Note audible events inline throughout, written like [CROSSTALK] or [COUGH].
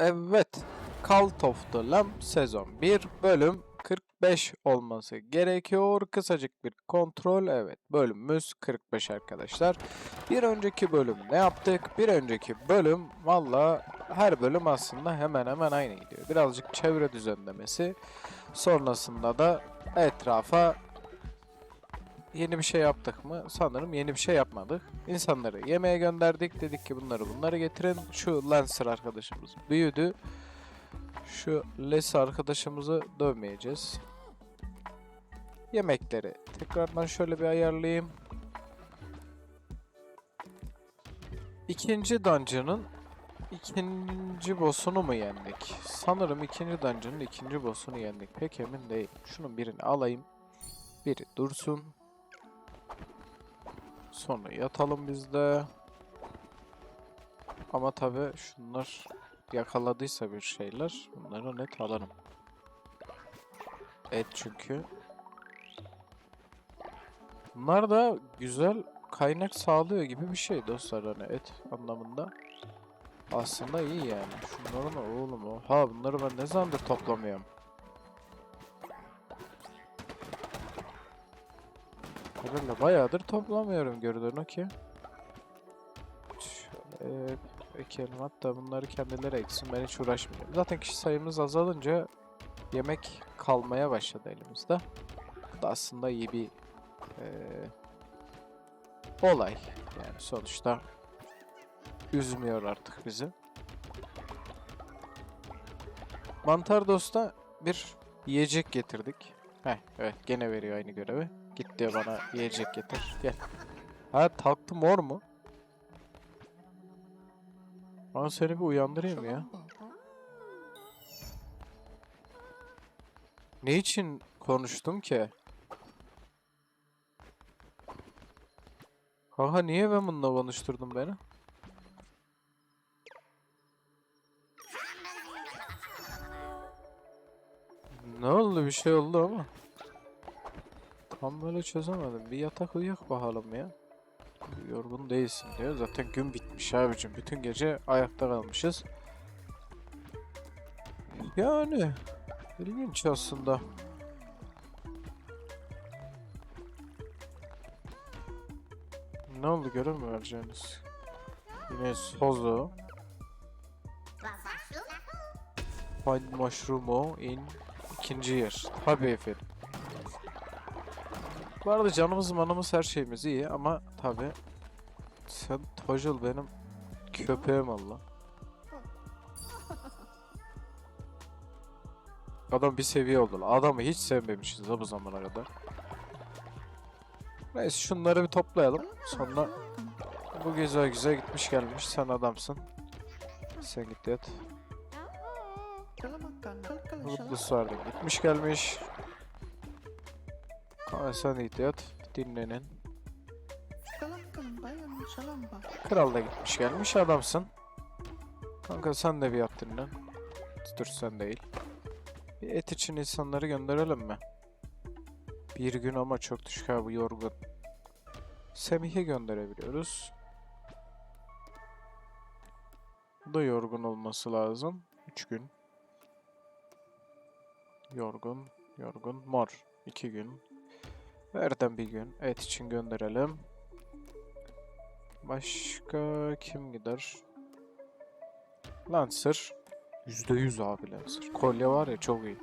Evet. Cult of the Lamb sezon 1 bölüm 45 olması gerekiyor. Kısacık bir kontrol. Evet bölümümüz 45 arkadaşlar. Bir önceki bölüm ne yaptık? Bir önceki bölüm valla her bölüm aslında hemen hemen aynı gidiyor. Birazcık çevre düzenlemesi. Sonrasında da etrafa yeni bir şey yaptık mı? Sanırım yeni bir şey yapmadık. İnsanları yemeğe gönderdik. Dedik ki bunları bunları getirin. Şu Lancer arkadaşımız büyüdü. Şu Les arkadaşımızı dövmeyeceğiz. Yemekleri tekrardan şöyle bir ayarlayayım. İkinci dungeon'ın ikinci boss'unu mu yendik? Sanırım ikinci dungeon'ın ikinci boss'unu yendik. Pek emin değil. Şunun birini alayım. Biri dursun. Sonra yatalım biz de. Ama tabi şunlar yakaladıysa bir şeyler bunları net alırım. Et çünkü. Bunlar da güzel kaynak sağlıyor gibi bir şey dostlar hani et anlamında. Aslında iyi yani. Şunları ne oğlum o? Ha bunları ben ne zamandır toplamıyorum. Herhalde bayağıdır toplamıyorum gördüğün o ki. Şöyle ekelim hatta bunları kendileri eksin ben hiç uğraşmayacağım. Zaten kişi sayımız azalınca yemek kalmaya başladı elimizde. Bu da aslında iyi bir eee, olay. Yani sonuçta üzmüyor artık bizi. Mantar Dost'a bir yiyecek getirdik. Heh, evet gene veriyor aynı görevi. Git diyor bana yiyecek getir. Gel. Ha talktı mor mu? Ben seni bir uyandırayım ya. Ne için konuştum ki? Kanka niye ben bununla konuşturdun beni? Ne oldu bir şey oldu ama. Tam böyle çözemedim. Bir yatak uyuyak bakalım ya. Yorgun değilsin diyor. Zaten gün bitmiş abicim. Bütün gece ayakta kalmışız. Yani ilginç aslında. Ne oldu görür mü vereceğiniz? Yine Sozo. Find Mushroom'u in ikinci yer. Tabii efendim. Bu arada canımız manımız her şeyimiz iyi ama tabi sen Tojul benim köpeğim Allah. Adam bir seviye oldu. Adamı hiç sevmemişiz da bu zamana kadar. Neyse şunları bir toplayalım. Sonra bu güzel güzel gitmiş gelmiş. Sen adamsın. Sen git yat. Mutlusu vardı. Gitmiş gelmiş. Kanka sen git yat. Dinlenin. Kral da gitmiş gelmiş adamsın. Kanka sen de bir yat dinlen. Dur sen değil. Bir et için insanları gönderelim mi? Bir gün ama çok düşük abi yorgun. Semih'i gönderebiliyoruz. Bu da yorgun olması lazım. 3 gün. Yorgun, yorgun, mor. 2 gün. Verden bir gün. Et için gönderelim. Başka kim gider? Lancer. %100 abi Lancer. Kolye var ya çok iyi.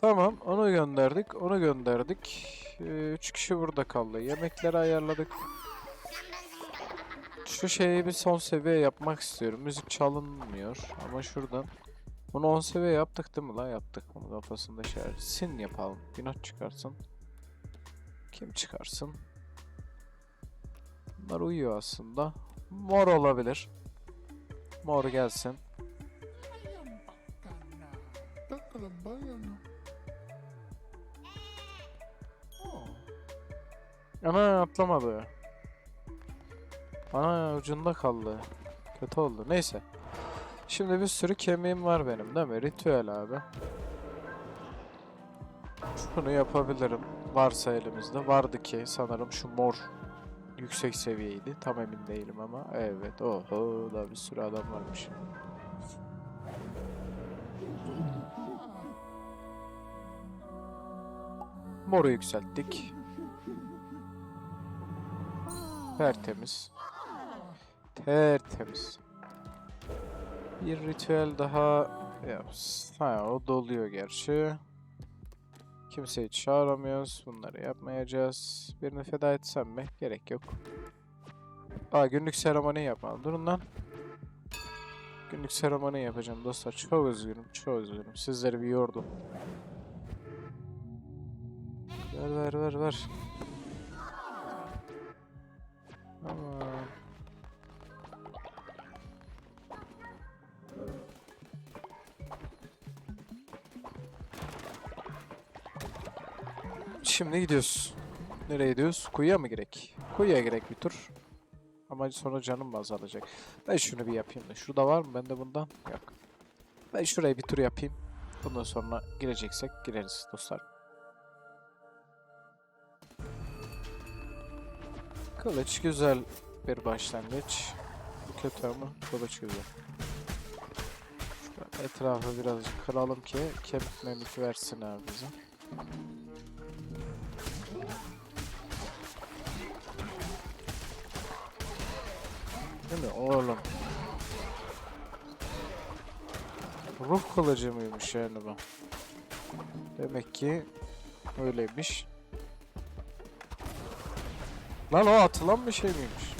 Tamam onu gönderdik. Onu gönderdik. 3 kişi burada kaldı. Yemekleri ayarladık. Şu şeyi bir son seviye yapmak istiyorum. Müzik çalınmıyor ama şuradan. Bunu 10 seviye yaptık değil mi lan? Yaptık. Bunu kafasında şey. Sin yapalım. Bir not çıkarsın. Kim çıkarsın? Bunlar uyuyor aslında. Mor olabilir. Mor gelsin. Ana atlamadı. Ana ucunda kaldı. Kötü oldu. Neyse. Şimdi bir sürü kemiğim var benim değil mi? Ritüel abi. Şunu yapabilirim. Varsa elimizde. Vardı ki sanırım şu mor yüksek seviyeydi. Tam emin değilim ama. Evet. Oho da bir sürü adam varmış. Moru yükselttik. Tertemiz. Tertemiz. Bir ritüel daha yaps. Ha o doluyor gerçi. Kimseyi çağıramıyoruz. Bunları yapmayacağız. Birini feda etsem mi? Gerek yok. Aa günlük seremoni yapalım. Durun lan. Günlük seremoni yapacağım dostlar. Çok üzgünüm. Çok üzgünüm. Sizleri bir yordum. Ver ver ver ver. Aman. Şimdi gidiyoruz. Nereye gidiyoruz? Kuyuya mı gerek? Kuyuya gerek bir tur. Ama sonra canım mı azalacak? Ben şunu bir yapayım da. Şurada var mı bende bundan? Yok. Ben şuraya bir tur yapayım. Bundan sonra gireceksek gireriz dostlar. Kılıç güzel bir başlangıç. Kötü ama kılıç güzel. Şöyle etrafı birazcık kıralım ki kemik memik versin abi bize. Değil mi oğlum? Ruh kılıcı mıymış yani bu? Demek ki öyleymiş. Lan o atılan bir şey miymiş?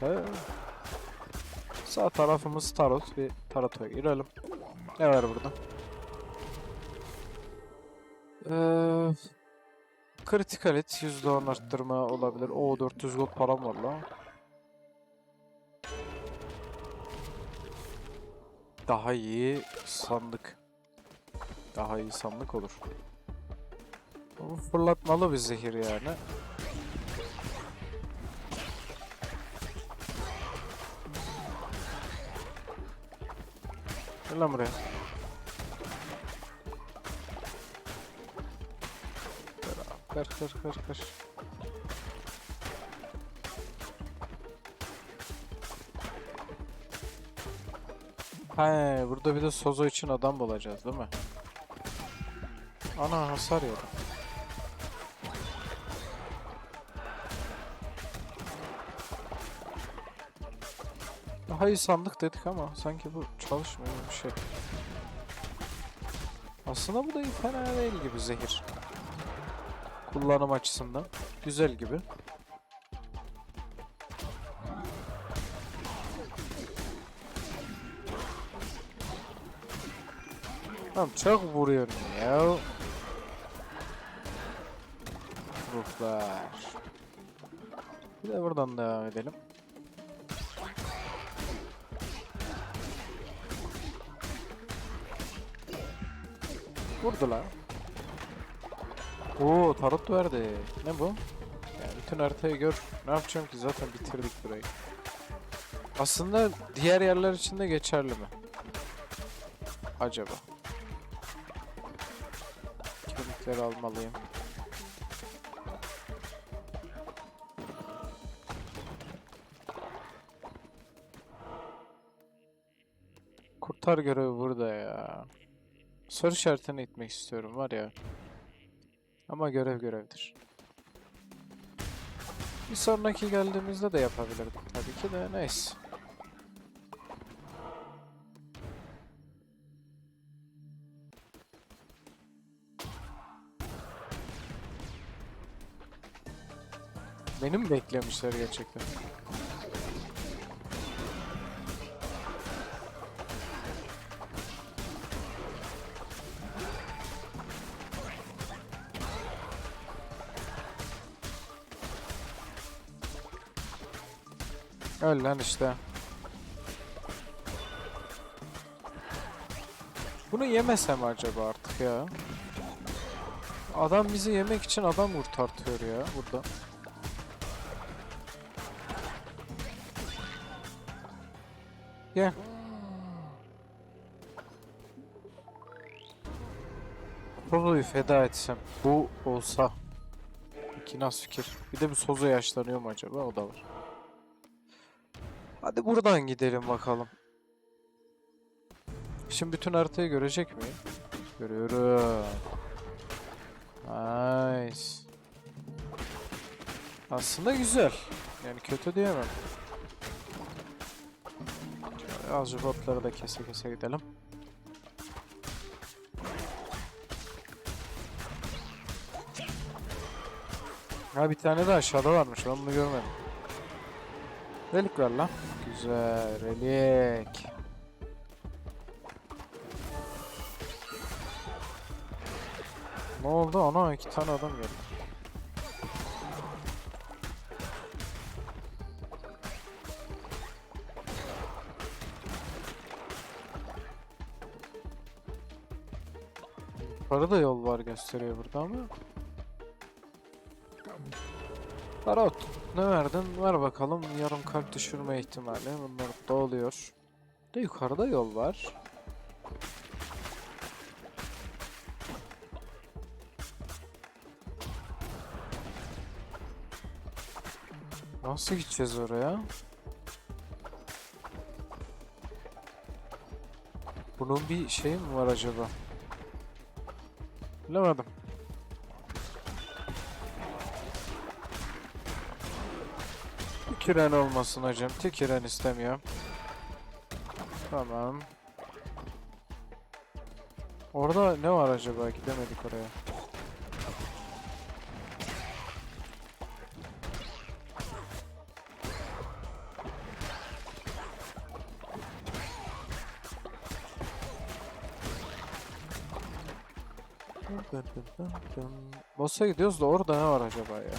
He. Sağ tarafımız tarot. Bir tarota girelim. Ne var burada? Ee, kritikal et %10 arttırma olabilir. O 400 gold param var lan. Daha iyi sandık. Daha iyi sandık olur. Bu fırlatmalı bir zehir yani. Gel lan buraya. Kır kır kır kır. He, burada bir de Sozo için adam bulacağız değil mi? Ana hasar yedim. Daha iyi sandık dedik ama sanki bu çalışmıyor bir şey. Aslında bu da fena değil gibi zehir. Kullanım açısından. Güzel gibi. Tamam çok vuruyorsun ya. Ruhlar. Bir de buradan devam edelim. Vurdu lan. Oo tarot verdi. Ne bu? Yani bütün haritayı gör. Ne yapacağım ki zaten bitirdik burayı. Aslında diğer yerler için de geçerli mi? Acaba? Kemikleri almalıyım. Kurtar görevi burada ya. Soru işaretine gitmek istiyorum var ya. Ama görev görevdir. Bir sonraki geldiğimizde de yapabilirim tabii ki de neyse. Beni mi beklemişler gerçekten? Öl lan işte. Bunu yemesem acaba artık ya? Adam bizi yemek için adam kurtartıyor ya burada. Gel. Sozo'yu feda etsem. Bu olsa. İki nasıl fikir. Bir de bu Sozo yaşlanıyor mu acaba? O da var. Hadi buradan gidelim bakalım. Şimdi bütün haritayı görecek miyim? Görüyorum. Nice. Aslında güzel. Yani kötü diyemem. Şöyle azıcık botları da kese kese gidelim. Ha bir tane de aşağıda varmış. Ben bunu görmedim. Relik ver lan. Güzel. Relik. Ne oldu? Ana iki tane adam geldi. Yukarı da yol var gösteriyor burada ama. Tarot. Ne verdin? Ver bakalım. Yarım kalp düşürme ihtimali. Bunlar da oluyor. De yukarıda yol var. Nasıl gideceğiz oraya? Bunun bir şey mi var acaba? Bilemedim. Tüküren olmasın hocam. Tüküren istemiyorum. Tamam. Orada ne var acaba? Gidemedik oraya. Boss'a gidiyoruz da orada ne var acaba ya?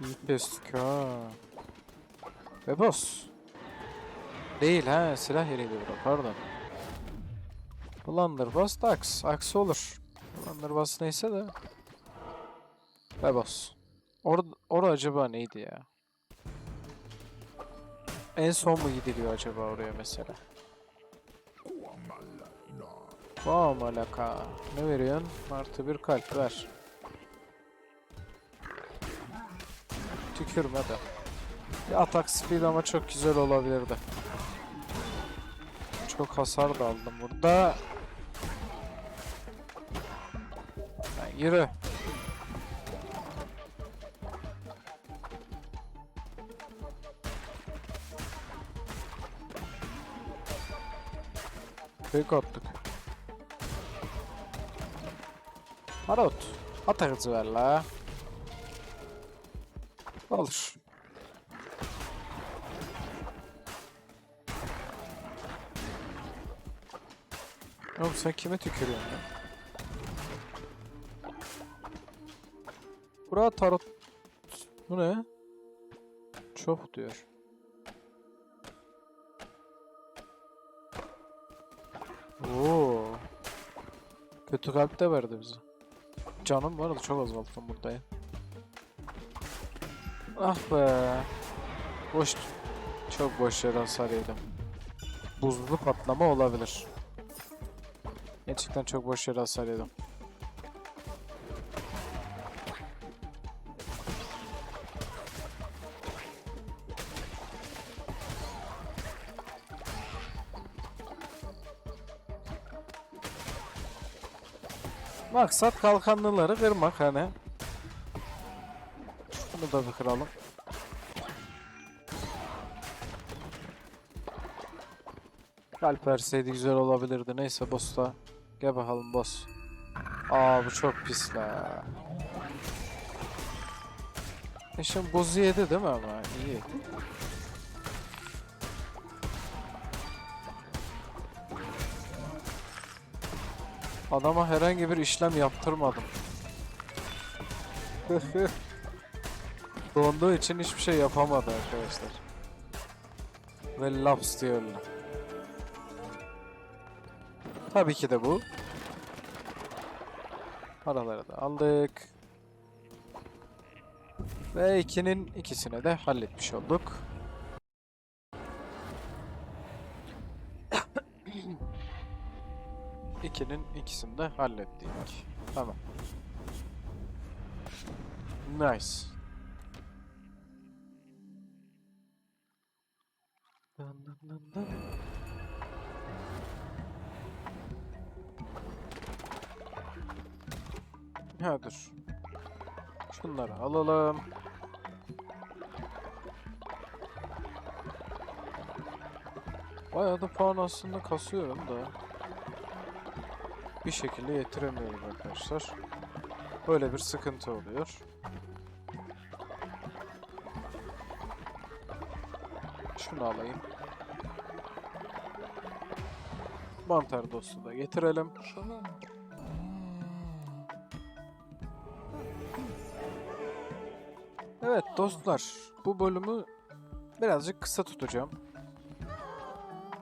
İyi kestik ha. Ve boss. Değil ha silah yeriydi bura pardon. Blunderbuss da aks. Aks olur. Blunderbuss neyse de. Ve boss. Or orada acaba neydi ya? En son mu gidiliyor acaba oraya mesela? Wow malaka. Ne veriyorsun? Artı bir kalp ver. Tükürme de. Bir atak speed ama çok güzel olabilirdi. Çok hasar da aldım burada. Lan yürü. Büyük attık. Marot. Atak hızı ver la. Olur. Oğlum sen kime tükürüyorsun ya? Bura tarot... Bu ne? Çok diyor. Oo. Kötü kalp de verdi bize. Canım var da çok azalttım burada ya. Ah be. Boş. Çok boş yere hasar yedim. Buzlu patlama olabilir. Gerçekten çok boş yere hasar yedim. Maksat kalkanlıları kırmak hani. Bunu da bir kıralım. Kalp verseydi güzel olabilirdi. Neyse boss da. Gel bakalım boss. Aa bu çok pis la. E şimdi bozu yedi değil mi ama? İyi. Adama herhangi bir işlem yaptırmadım. [LAUGHS] Donduğu için hiçbir şey yapamadı arkadaşlar. Ve laps diyorlar. Tabii ki de bu. Paraları da aldık. Ve ikinin ikisini de halletmiş olduk. 2'nin ikisini de hallettik. Tamam. Nice. Dun dun dun dun. Ha dur. Şunları alalım. Bayağı da puan aslında kasıyorum da. Bir şekilde yetiremiyorum arkadaşlar. Böyle bir sıkıntı oluyor. Şunu alayım. Mantar dostu da getirelim. Evet dostlar, bu bölümü birazcık kısa tutacağım.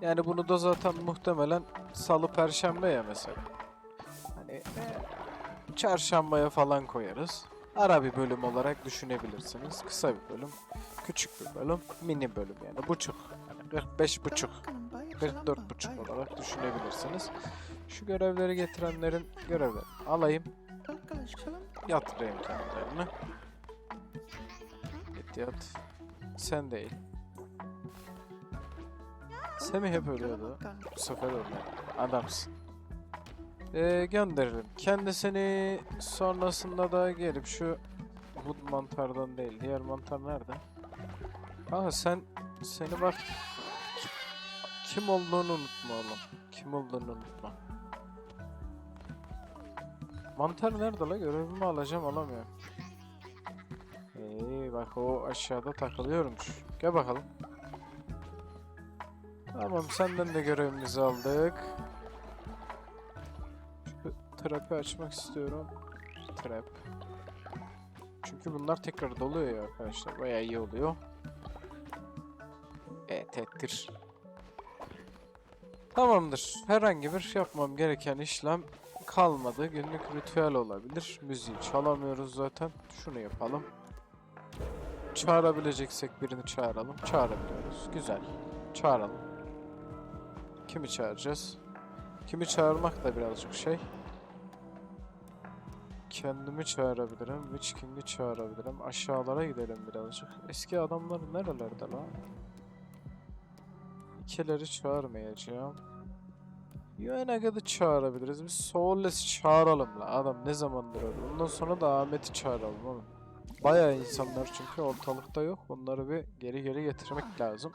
Yani bunu da zaten muhtemelen salı perşembe ya mesela. E, çarşambaya falan koyarız. Ara bir bölüm olarak düşünebilirsiniz. Kısa bir bölüm, küçük bir bölüm, mini bölüm yani buçuk. Yani 45 buçuk, 44 buçuk olarak düşünebilirsiniz. Şu görevleri getirenlerin görevlerini alayım, yatırayım kendilerini. Git yat. Sen değil. Semih hep ölüyordu. Bu sefer ölmedi. Adamsın. Ee, gönderelim. Kendisini sonrasında da gelip şu bu mantardan değil. Diğer mantar nerede? Aa sen seni bak kim olduğunu unutma oğlum. Kim olduğunu unutma. Mantar nerede la? Görevimi alacağım alamıyorum. Ee, bak o aşağıda takılıyormuş. Gel bakalım. Tamam senden de görevimizi aldık. Trap'i açmak istiyorum. Trap. Çünkü bunlar tekrar doluyor ya arkadaşlar. Bayağı iyi oluyor. Evet ettir. Tamamdır. Herhangi bir yapmam gereken işlem kalmadı. Günlük ritüel olabilir. Müziği çalamıyoruz zaten. Şunu yapalım. Çağırabileceksek birini çağıralım. Çağırabiliyoruz. Güzel. Çağıralım. Kimi çağıracağız? Kimi çağırmak da birazcık şey. Kendimi çağırabilirim. Witch King'i çağırabilirim. Aşağılara gidelim birazcık. Eski adamlar nerelerde lan? İkileri çağırmayacağım. Yuenaga'da çağırabiliriz. Biz Soulless çağıralım la. Adam ne zamandır öldü. Ondan sonra da Ahmet'i çağıralım oğlum. Bayağı insanlar çünkü ortalıkta yok. Onları bir geri geri getirmek lazım.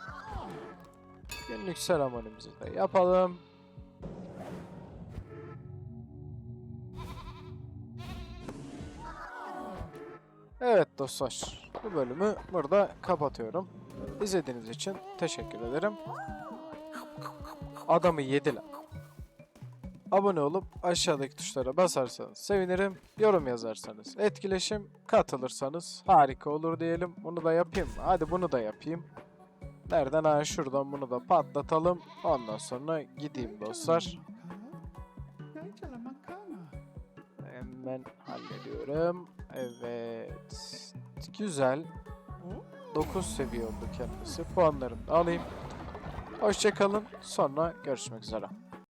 Günlük seremonimizi de yapalım. Evet dostlar. Bu bölümü burada kapatıyorum. İzlediğiniz için teşekkür ederim. Adamı yediler. Abone olup aşağıdaki tuşlara basarsanız sevinirim. Yorum yazarsanız etkileşim, katılırsanız harika olur diyelim. Bunu da yapayım? Hadi bunu da yapayım. Nereden? Ha şuradan bunu da patlatalım. Ondan sonra gideyim dostlar. Hemen hallediyorum. Evet. Güzel. 9 seviye oldu kendisi. Puanlarını da alayım. Hoşçakalın. Sonra görüşmek üzere.